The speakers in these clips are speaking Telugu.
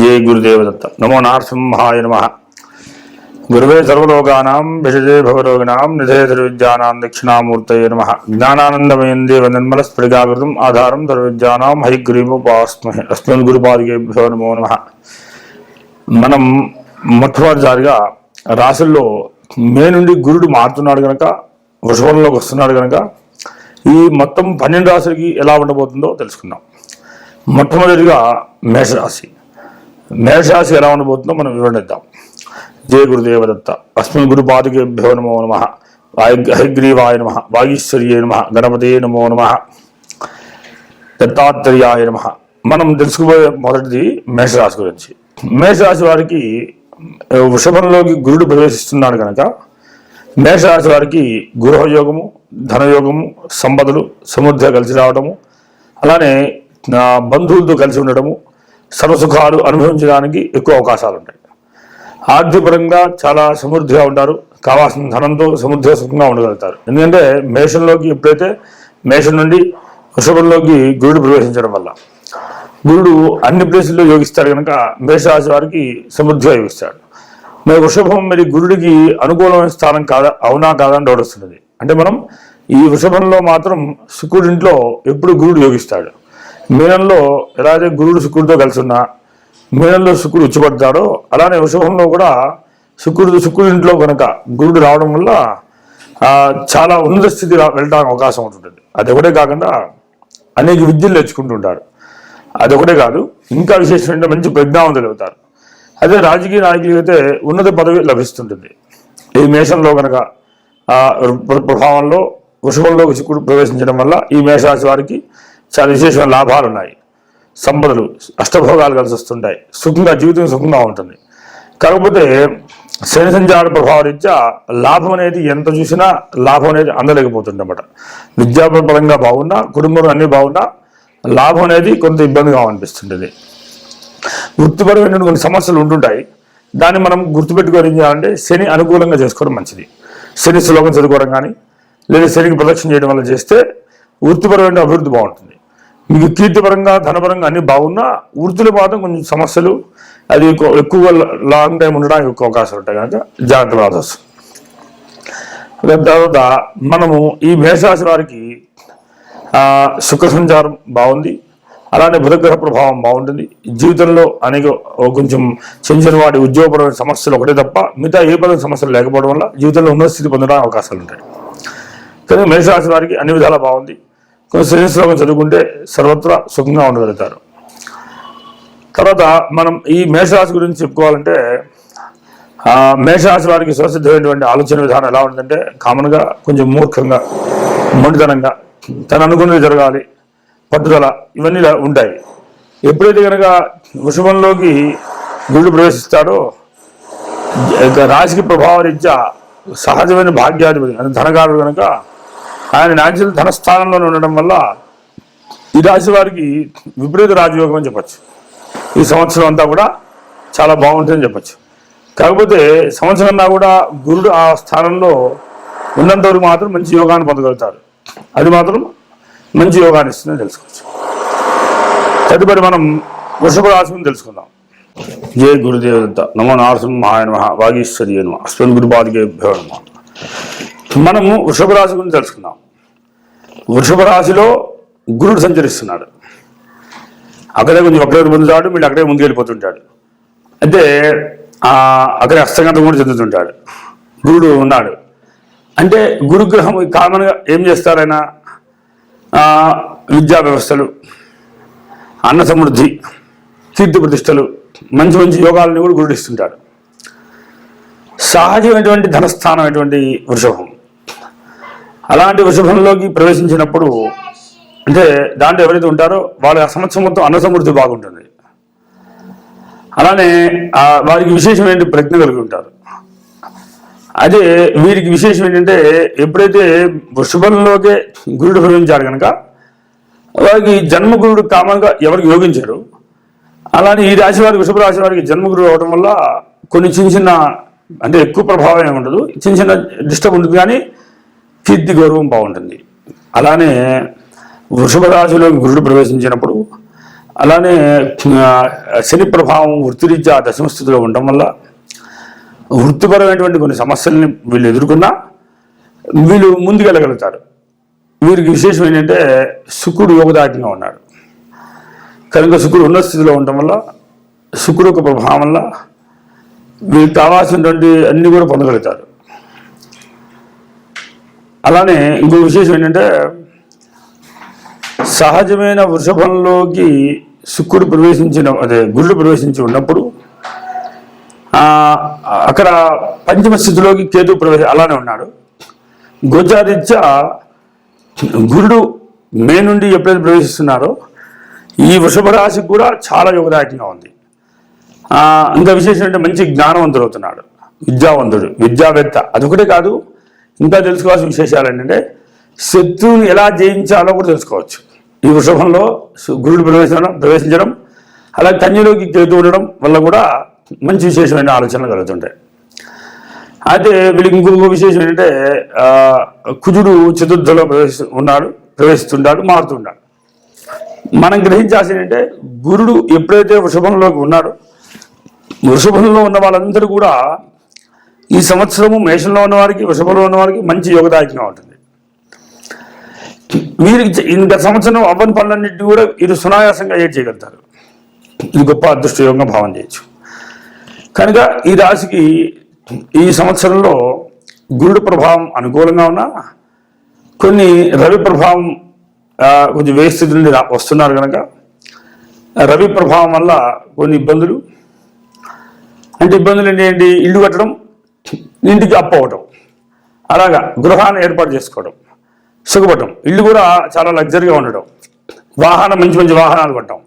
జయ గురుదేవదత్త. నమో నారసింహాయ నమ. గురువే సర్వలోకానాం విషజే భవరోగిణాం నిధే సర్విద్యానాం దక్షిణామూర్తయే నమ. జ్ఞానానందమయం దేవ నిర్మల స్ఫటికాకృతం ఆధారం సర్వవిద్యానాం హరిగ్రీముపాస్మహే అస్మిన్ గురుపాదికేభ్యో నమో నమ. మనం మొట్టమొదటిసారిగా రాశుల్లో మే నుండి గురుడు మారుతున్నాడు కనుక వృషభంలోకి వస్తున్నాడు కనుక ఈ మొత్తం పన్నెండు రాశులకి ఎలా ఉండబోతుందో తెలుసుకుందాం. మొట్టమొదటిగా మేషరాశి. మేషరాశి ఎలా ఉండబోతుందో మనం వివరణిద్దాం. జయ గురుదేవదత్త. అస్మిన్ గురు పాదుకేభ్యో నమో నమ. హైగ్రీవాయ నమ. వాగీశ్వర్యే నమ. గణపతే నమో నమ. దత్తాత్రేయాయ నమ. మనం తెలుసుకోబోయే మొదటిది మేషరాశి గురించి. మేషరాశి వారికి వృషభంలోకి గురుడు ప్రవేశిస్తున్నాడు కనుక మేషరాశి వారికి గృహయోగము ధనయోగము సంపదలు సమృద్ధిగా కలిసి రావడము అలానే బంధువులతో కలిసి ఉండడము సర్వసుఖాలు అనుభవించడానికి ఎక్కువ అవకాశాలు ఉంటాయి ఆర్థికపరంగా చాలా సమృద్ధిగా ఉంటారు. కావాల్సిన ధనంతో సమృద్ధిగా సుఖంగా ఉండగలుగుతారు. ఎందుకంటే మేషంలోకి ఎప్పుడైతే మేషం నుండి వృషభంలోకి గురుడు ప్రవేశించడం వల్ల గురుడు అన్ని ప్లేసుల్లో యోగిస్తాడు కనుక మేషరాశి వారికి సమృద్ధిగా యోగిస్తాడు. మరి వృషభం మరి గురుడికి అనుకూలమైన స్థానం కాదా? అవునా కాదా అని డౌట్ వస్తున్నది. అంటే మనం ఈ వృషభంలో మాత్రం శుకుడింట్లో ఎప్పుడు గురుడు యోగిస్తాడు. మీనంలో ఎలా అయితే గురుడు శుక్రుడితో కలిసి ఉన్నా మీనంలో శుక్రుడు ఉచ్చబడతాడో అలానే వృషభంలో కూడా శుక్రుడు శుక్రుడింట్లో కనుక గురుడు రావడం వల్ల చాలా ఉన్నత స్థితి వెళ్ళడానికి అవకాశం ఉంటుంది అది ఒకటే కాకుండా అనేక విద్యలు నేర్చుకుంటుంటారు. అదొకటే కాదు ఇంకా విశేషమైన మంచి ప్రజ్ఞావంతులు అవుతారు. అదే రాజకీయ నాయకులు అయితే ఉన్నత పదవి లభిస్తుంటుంది. ఈ మేషంలో కనుక ప్రభావంలో వృషభంలోకి శుక్రుడు ప్రవేశించడం వల్ల ఈ మేషరాశి వారికి చాలా విశేషమైన లాభాలు ఉన్నాయి. సంపదలు అష్టభోగాలు కలిసి వస్తుంటాయి. సుఖంగా జీవితం సుఖంగా ఉంటుంది. కాకపోతే శని సంచార ప్రభావం రీత్యా లాభం అనేది ఎంత చూసినా లాభం అనేది అందలేకపోతుందన్నమాట. విద్యాపరంగా బాగున్నా కుటుంబంలో అన్ని బాగున్నా లాభం అనేది కొంత ఇబ్బందిగా అనిపిస్తుంటుంది. వృత్తిపరమైన కొన్ని సమస్యలు ఉంటుంటాయి. దాన్ని మనం గుర్తుపెట్టుకొని ఏం చేయాలంటే శని అనుకూలంగా చేసుకోవడం మంచిది. శని శ్లోకం చదువుకోవడం కానీ లేదా శనికి ప్రదక్షిణ చేయడం వల్ల చేస్తే వృత్తిపరమైన అభివృద్ధి బాగుంటుంది. మీకు కీర్తిపరంగా ధనపరంగా అన్ని బాగున్నా వృత్తులు మాత్రం కొంచెం సమస్యలు అది ఎక్కువగా లాంగ్ టైం ఉండడానికి ఎక్కువ అవకాశాలు ఉంటాయి కనుక జాగ్రత్త పడాల్సి తర్వాత మనము ఈ మేషరాశి వారికి శుక్ర సంచారం బాగుంది. అలానే బుధగ్రహ ప్రభావం బాగుంటుంది. జీవితంలో అనేక కొంచెం చిన్న చిన్న వాటి ఉద్యోగపరమైన సమస్యలు ఒకటే తప్ప మిగతా ఏ పరమైన సమస్యలు లేకపోవడం వల్ల జీవితంలో ఉన్నత స్థితి పొందడానికి అవకాశాలు ఉంటాయి. కానీ మేషరాశి వారికి అన్ని విధాలా బాగుంది. కొంచెం శని చదువుకుంటే సర్వత్రా సుఖంగా ఉండగలుగుతారు. తర్వాత మనం ఈ మేషరాశి గురించి చెప్పుకోవాలంటే మేషరాశి వారికి స్వసిద్ధమైనటువంటి ఆలోచన విధానం ఎలా ఉంటుందంటే కామన్గా కొంచెం మూర్ఖంగా మొండితనంగా తను అనుకున్నది జరగాలి పట్టుదల ఇవన్నీ ఉంటాయి. ఎప్పుడైతే కనుక వృషభంలోకి గురుడు ప్రవేశిస్తాడో రాశికి ప్రభావం రీత్యా సహజమైన భాగ్యాధిపతి అంటే ధనకారుడు కనుక ఆయన న్యాచురల్ ధనస్థానంలో ఉండడం వల్ల ఈ రాశి వారికి విపరీత రాజయోగం అని చెప్పచ్చు. ఈ సంవత్సరం అంతా కూడా చాలా బాగుంటుందని చెప్పచ్చు. కాకపోతే సంవత్సరం అంతా కూడా గురుడు ఆ స్థానంలో ఉన్నంత వరకు మాత్రం మంచి యోగాన్ని పొందగలుగుతారు. అది మాత్రం మంచి యోగాన్ని ఇస్తుందని తెలుసుకోవచ్చు. తదుపరి మనం వృషభ రాశిని తెలుసుకుందాం. జయ గురుదేవత నమో నారసింహాయ నమ. వాగీశ్వరి నమ. అశ్వన్ గురుపాదికేభ్యో నమ. మనము వృషభ రాశి గురించి తెలుసుకుందాం. వృషభ రాశిలో గురుడు సంచరిస్తున్నాడు. అక్కడే కొంచెం వక్రగతి పొందుతాడు వీళ్ళు అక్కడే ముందుకెళ్ళిపోతుంటాడు అయితే అక్కడే హస్తగంతం కూడా చెందుతుంటాడు. గురుడు ఉన్నాడు. అంటే గురుగ్రహం కామన్గా ఏం చేస్తారైనా విద్యా వ్యవస్థలు అన్న సమృద్ధి కీర్తి ప్రతిష్టలు మంచి మంచి యోగాలను కూడా గురుడు ఇస్తుంటాడు. సహజమైనటువంటి ధనస్థానం అటువంటి వృషభం. అలాంటి వృషభంలోకి ప్రవేశించినప్పుడు అంటే దాంట్లో ఎవరైతే ఉంటారో వాళ్ళ సంవత్సరం మొత్తం అన్న సమృద్ధి బాగుంటుంది. అలానే వారికి వారికి విశేషమైన ప్రజ్ఞ కలిగి ఉంటారు. అదే వీరికి విశేషం ఏంటంటే ఎప్పుడైతే వృషభంలోకే గురుడు ప్రవేశించారు కనుక వారికి జన్మగురుడు కామన్గా ఎవరికి యోగించారు. అలానే ఈ రాశి వారికి వృషభ రాశి వారికి జన్మగురుడు అవడం వల్ల కొన్ని చిన్న చిన్న అంటే ఎక్కువ ప్రభావం ఏమి ఉండదు. చిన్న చిన్న డిస్టర్బ్ ఉంటుంది కానీ కీర్తి గౌరవం బాగుంటుంది. అలానే వృషభ రాశిలో గురుడు ప్రవేశించినప్పుడు అలానే శని ప్రభావం వృత్తిరీత్యా దశమస్థితిలో ఉండటం వల్ల వృత్తిపరమైనటువంటి కొన్ని సమస్యల్ని వీళ్ళు ఎదుర్కొన్నా వీళ్ళు ముందుకెళ్ళగలుగుతారు. వీరికి విశేషం ఏంటంటే శుక్రుడు యోగదాటిగా ఉన్నాడు. కనుక శుక్రుడు ఉన్న స్థితిలో ఉండటం వల్ల శుక్రుడు యొక్క ప్రభావం వల్ల వీళ్ళు కావాల్సినటువంటి అన్నీ కూడా పొందగలుగుతారు. అలానే ఇంకో విశేషం ఏంటంటే సహజమైన వృషభంలోకి శుక్రుడు ప్రవేశించిన అదే గురుడు ప్రవేశించి ఉన్నప్పుడు అక్కడ పంచమ స్థితిలోకి కేతు ప్రవేశ అలానే ఉన్నాడు. గోచారీత్యా గురుడు మే నుండి ఎప్పుడైతే ప్రవేశిస్తున్నారో ఈ వృషభ రాశికి కూడా చాలా యోగదాయకంగా ఉంది. ఇంకా విశేషం అంటే మంచి జ్ఞానవంతుడు అవుతున్నాడు. విద్యావంతుడు విద్యావేత్త. అదొకటే కాదు ఇంకా తెలుసుకోవాల్సిన విశేషాలు ఏంటంటే శత్రువుని ఎలా జయించాలో కూడా తెలుసుకోవచ్చు. ఈ వృషభంలో గురుడు ప్రవేశించడం ప్రవేశించడం అలా కన్యలోకి కేతు ఉండడం వల్ల కూడా మంచి విశేషమైన ఆలోచనలు కలుగుతుంటాయి. అయితే వీళ్ళకి ఇంకొక విశేషం ఏంటంటే కుజుడు చతుర్థలో ప్రవేశి ఉన్నాడు ప్రవేశిస్తుంటాడు మారుతుంటాడు. మనం గ్రహించాల్సింది ఏంటంటే గురుడు ఎప్పుడైతే వృషభంలోకి ఉన్నాడో వృషభంలో ఉన్న వాళ్ళందరూ కూడా ఈ సంవత్సరము మేషంలో ఉన్నవారికి వృషభంలో ఉన్నవారికి మంచి యోగదాయకంగా ఉంటుంది. వీరికి ఇంత సంవత్సరం అవ్వని పనులన్నింటినీ కూడా వీరు సునాయాసంగా ఏడ్ చేయగలుగుతారు? ఇది గొప్ప అదృష్టయోగంగా భావన చేయొచ్చు. కనుక ఈ రాశికి ఈ సంవత్సరంలో గురుడు ప్రభావం అనుకూలంగా ఉన్నా కొన్ని రవి ప్రభావం కొంచెం వేస్థితి నుండి వస్తున్నారు కనుక రవి ప్రభావం వల్ల కొన్ని ఇబ్బందులు. అంటే ఇబ్బందులు ఏంటి? ఇల్లు కట్టడం ఇంటికి అప్పు అవ్వటం అలాగా గృహాన్ని ఏర్పాటు చేసుకోవడం సుఖపడటం. ఇల్లు కూడా చాలా లగ్జరీగా ఉండడం వాహనం మంచి మంచి వాహనాలు కొట్టడం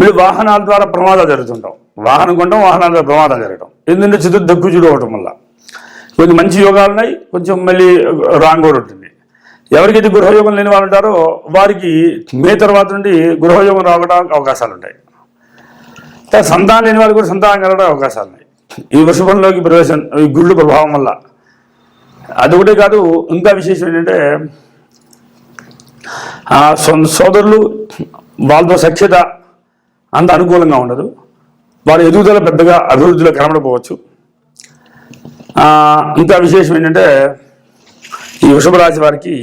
మీరు వాహనాల ద్వారా ప్రమాదాలు జరుగుతుంటాం. వాహనం కొంటాం వాహనాల ద్వారా ప్రమాదాలు జరగడం ఎందుకంటే చతుర్థ కుజుడు అవటం వల్ల. కొన్ని మంచి యోగాలు ఉన్నాయి కొంచెం మళ్ళీ రాంగ్ కూడా ఉంటుంది. ఎవరికైతే గృహయోగం లేని వాళ్ళు ఉంటారో వారికి మే తర్వాత నుండి గృహయోగం రావడానికి అవకాశాలు ఉంటాయి. సంతానం లేని వాళ్ళు కూడా సంతానం కలగడానికి అవకాశాలు ఉన్నాయి. ఈ వృషభంలోకి ప్రవేశం ఈ గుళ్ళు ప్రభావం వల్ల. అది ఒకటే కాదు ఇంకా విశేషం ఏంటంటే ఆ సోదరులు వాళ్ళతో సఖ్యత అంత అనుకూలంగా ఉండదు. వాళ్ళ ఎదుగుదల పెద్దగా అభివృద్ధిలో కనబడపోవచ్చు ఇంకా విశేషం ఏంటంటే ఈ వృషభరాశి వారికి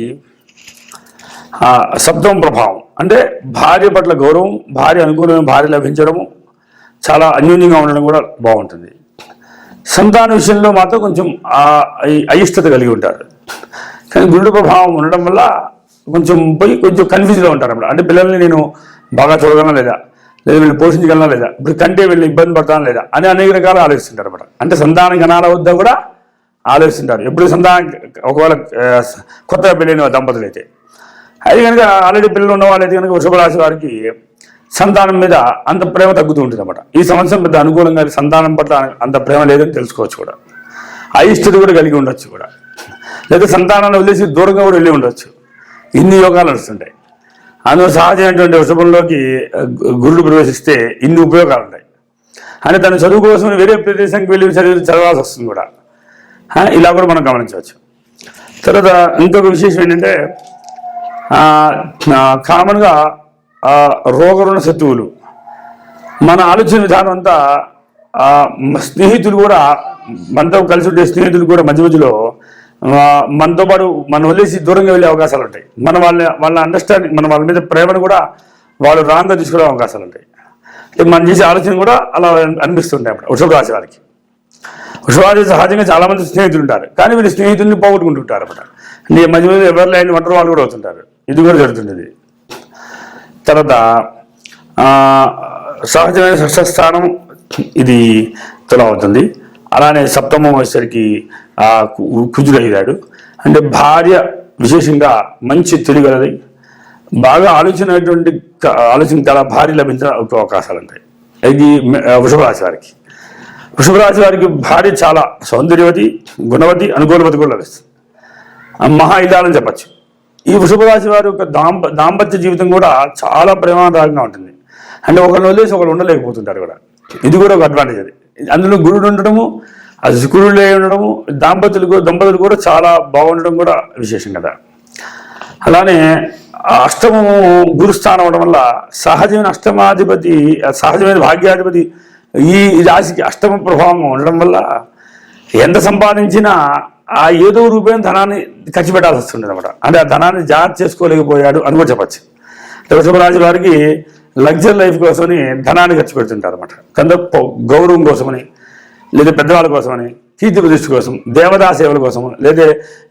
శబ్దం ప్రభావం. అంటే భార్య పట్ల గౌరవం భార్య అనుకూలమైన భార్య లభించడము చాలా అన్యోన్యంగా ఉండడం కూడా బాగుంటుంది. సంతాన విషయంలో మాత్రం కొంచెం అయిష్టత కలిగి ఉంటారు. కానీ గురుడు ప్రభావం ఉండడం వల్ల కొంచెం పోయి కొంచెం కన్ఫ్యూజ్లో ఉంటారు అప్పుడు అంటే పిల్లల్ని నేను బాగా చూడగలనా లేదా? లేదా వీళ్ళు పోషించగలనా లేదా? ఇప్పుడు కంటే వీళ్ళు ఇబ్బంది పడతానా లేదా? అని అనేక రకాలు ఆలోచిస్తుంటారు అనమాట అంటే సంతానం గణాల వద్ద కూడా ఆలోచిస్తుంటారు. ఎప్పుడు సంతానం ఒకవేళ కొత్తగా పెళ్ళైన దంపతులు అయితే అది కనుక ఆల్రెడీ పిల్లలు ఉన్న వాళ్ళైతే కనుక వృషభ రాశి వారికి సంతానం మీద అంత ప్రేమ తగ్గుతూ ఉంటుంది అనమాట ఈ సంవత్సరం పెద్ద అనుకూలంగా సంతానం పట్ల అంత ప్రేమ లేదని తెలుసుకోవచ్చు కూడా. అయిష్టత కూడా కలిగి ఉండొచ్చు కూడా. లేదా సంతానాన్ని వదిలేసి దూరంగా కూడా వెళ్ళి ఉండొచ్చు. ఇన్ని యోగాలు నడుస్తుంటాయి. అందులో సహజమైనటువంటి వృషభంలోకి గురుడు ప్రవేశిస్తే ఇన్ని ఉపయోగాలు ఉంటాయి. అంటే తన చదువు కోసం వేరే ప్రదేశానికి వెళ్ళి చదివి చదవాల్సి వస్తుంది కూడా. ఇలా కూడా మనం గమనించవచ్చు. తర్వాత ఇంకొక విశేషం ఏంటంటే కామన్గా రోగరుణ శత్రువులు. మన ఆలోచన విధానం అంతా స్నేహితులు కూడా మనతో కలిసి ఉండే స్నేహితులు కూడా మధ్య మధ్యలో మనతో పాటు మనం వదిలేసి దూరంగా వెళ్ళే అవకాశాలు ఉంటాయి. మన వాళ్ళ వాళ్ళ అండర్స్టాండింగ్ మన వాళ్ళ మీద ప్రేమను కూడా వాళ్ళు రాంగా తీసుకునే అవకాశాలు ఉంటాయి. మనం చేసే ఆలోచన కూడా అలా అనిపిస్తుంటాయి అప్పుడు వృషభ రాశి వారికి. వృషభ రాశి సహజంగా చాలా మంది స్నేహితులు ఉంటారు కానీ వీళ్ళు స్నేహితుల్ని పోగొట్టుకుంటుంటారు అన్నమాట. మధ్య మధ్య ఎవరు లేని ఒంటరి వాళ్ళు కూడా అవుతుంటారు. ఇది కూడా జరుగుతుంది తర్వాత సహజమైన షష్ఠస్థానం ఇది తుల అవుతుంది అలానే సప్తమం వచ్చేసరికి కుజుడయ్యాడు. అంటే భార్య విశేషంగా మంచి తెలియగలది బాగా ఆలోచనటువంటి ఆలోచన కల భార్య లభించిన ఒక అవకాశాలు ఉంటాయి ఇది వృషభరాశి వారికి. వృషభరాశి వారికి భార్య చాలా సౌందర్యవతి గుణవతి అనుకూలవతి కూడా లభిస్తుంది. మహా ఇదాలని చెప్పచ్చు. ఈ వృషభ రాశి వారి యొక్క దాంప దాంపత్య జీవితం కూడా చాలా ప్రమాదకరంగా ఉంటుంది. అంటే ఒకరిని వదిలేసి ఒకరు ఉండలేకపోతుంటారు కూడా. ఇది కూడా ఒక అడ్వాంటేజ్ అది. అందులో గురుడు ఉండడము అది శుక్రుడు ఉండడము దాంపతులు దంపతులు కూడా చాలా బాగుండడం కూడా విశేషం కదా. అలానే అష్టమము గురుస్థానం అవడం వల్ల సహజమైన అష్టమాధిపతి సహజమైన భాగ్యాధిపతి ఈ రాశికి అష్టమ ప్రభావం ఉండడం వల్ల ఎంత సంపాదించినా ఆ ఏదో రూపాయల ధనాన్ని ఖర్చు పెట్టాల్సి వస్తుంది అనమాట అంటే ఆ ధనాన్ని జాగ్రత్త చేసుకోలేకపోయాడు అని కూడా చెప్పచ్చు. అంటే వారికి లగ్జరీ లైఫ్ కోసమని ధనాన్ని ఖర్చు పెడుతుంటారు అనమాట కొంత గౌరవం కోసమని లేదా పెద్దవాళ్ళ కోసమని కీర్తి ప్రతిష్ఠ కోసం దేవతా సేవల కోసం లేదా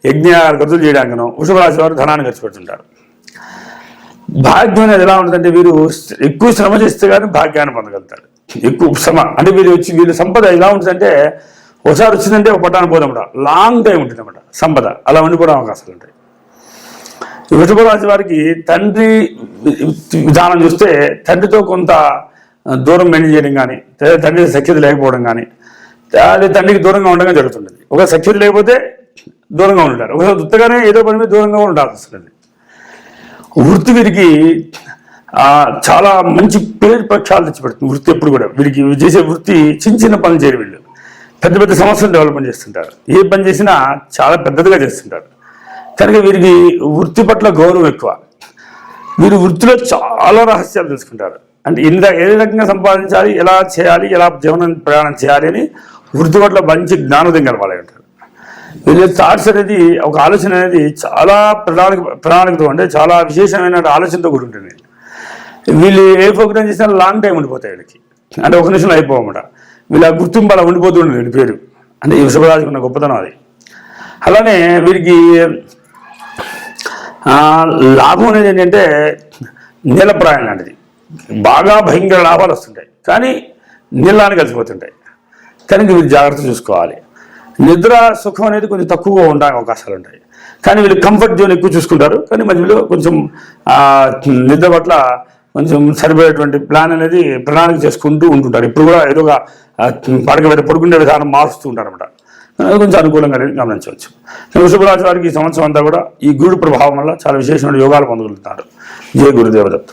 యజ్ఞ ఖర్చులు చేయడానికనో వృషభరాశి వారు ధనాన్ని ఖర్చు పెడుతుంటారు. భాగ్యం అనేది ఎలా ఉంటుందంటే వీరు ఎక్కువ శ్రమ చేస్తే కానీ భాగ్యాన్ని పొందగలుగుతారు. ఎక్కువ శ్రమ అంటే వీళ్ళు వచ్చి వీళ్ళ సంపద ఎలా ఉంటుందంటే ఒకసారి వచ్చిందంటే ఒక పట్టానికి పోదన్నమాట లాంగ్ టైం ఉంటుంది అనమాట సంపద. అలా ఉండిపోవడం అవకాశాలు ఉంటాయి. ఈ వృషభ రాశి వారికి తండ్రి విధానం చూస్తే తండ్రితో కొంత దూరం మెయింటైన్ చేయడం కానీ లేదా తండ్రి సఖ్యత లేకపోవడం కానీ అదే తండ్రికి దూరంగా ఉండడం జరుగుతుంటుంది. ఒక సఖ్యత లేకపోతే దూరంగా ఉంటారు ఒకసారి వృత్తగానే ఏదో పని మీద దూరంగా ఉండాల్సి వస్తుంది. వృత్తి వీరికి చాలా మంచి పేరు పక్షాలు తెచ్చిపెడుతుంది. వృత్తి ఎప్పుడు కూడా. వీరికి చేసే వృత్తి చిన్న చిన్న పనులు చేయరు వీళ్ళు. పెద్ద పెద్ద సమస్యలు డెవలప్మెంట్ చేస్తుంటారు. ఏ పని చేసినా చాలా పెద్దదిగా చేస్తుంటారు. కనుక వీరికి వృత్తి పట్ల గౌరవం ఎక్కువ. వీరు వృత్తిలో చాలా రహస్యాలు తెలుసుకుంటారు. అంటే ఇంత ఏ రకంగా సంపాదించాలి ఎలా చేయాలి ఎలా జీవనం ప్రయాణం చేయాలి అని వృత్తి పట్ల మంచి జ్ఞానోదయం కలవాలి అంటారు. వీళ్ళ థాట్స్ అనేది ఒక ఆలోచన అనేది చాలా ప్రణాళిక ప్రణాళికతో అంటే చాలా విశేషమైన ఆలోచనతో కూడి ఉంటుంది. వీళ్ళు ఏ ప్రోగ్రామ్ చేసినా లాంగ్ టైం ఉండిపోతాయి వీళ్ళకి. అంటే ఒక నిమిషంలో అయిపోవమాట వీళ్ళ గుర్తింపు అలా ఉండిపోతుండే వీడి పేరు. అంటే ఈ వృషభరాజుకి ఉన్న గొప్పతనం అది. అలానే వీరికి లాభం అనేది ఏంటంటే నీలప్రాయం లాంటిది. బాగా భయంకర లాభాలు వస్తుంటాయి. కానీ నీళ్ళని కలిసిపోతుంటాయి. కనుక వీరు జాగ్రత్త చూసుకోవాలి. నిద్ర సుఖం అనేది కొంచెం తక్కువగా ఉండడానికి అవకాశాలు ఉంటాయి. కానీ వీళ్ళు కంఫర్ట్ జోన్ ఎక్కువ చూసుకుంటారు. కానీ మధ్యలో కొంచెం నిద్ర పట్ల కొంచెం సరిపోయేటువంటి ప్లాన్ అనేది ప్రణాళిక చేసుకుంటూ ఉంటుంటారు. ఇప్పుడు కూడా ఏదో ఒక పడక మీద పడుకునే విధానం మారుస్తూ ఉంటారు అనమాట కొంచెం అనుకూలంగా గమనించవచ్చు. వృషభరాజు వారికి ఈ సంవత్సరం అంతా కూడా ఈ గురుడు ప్రభావం వల్ల చాలా విశేషమైన యోగాలు పొందగలుగుతారు. జయ గురుదేవదత్త.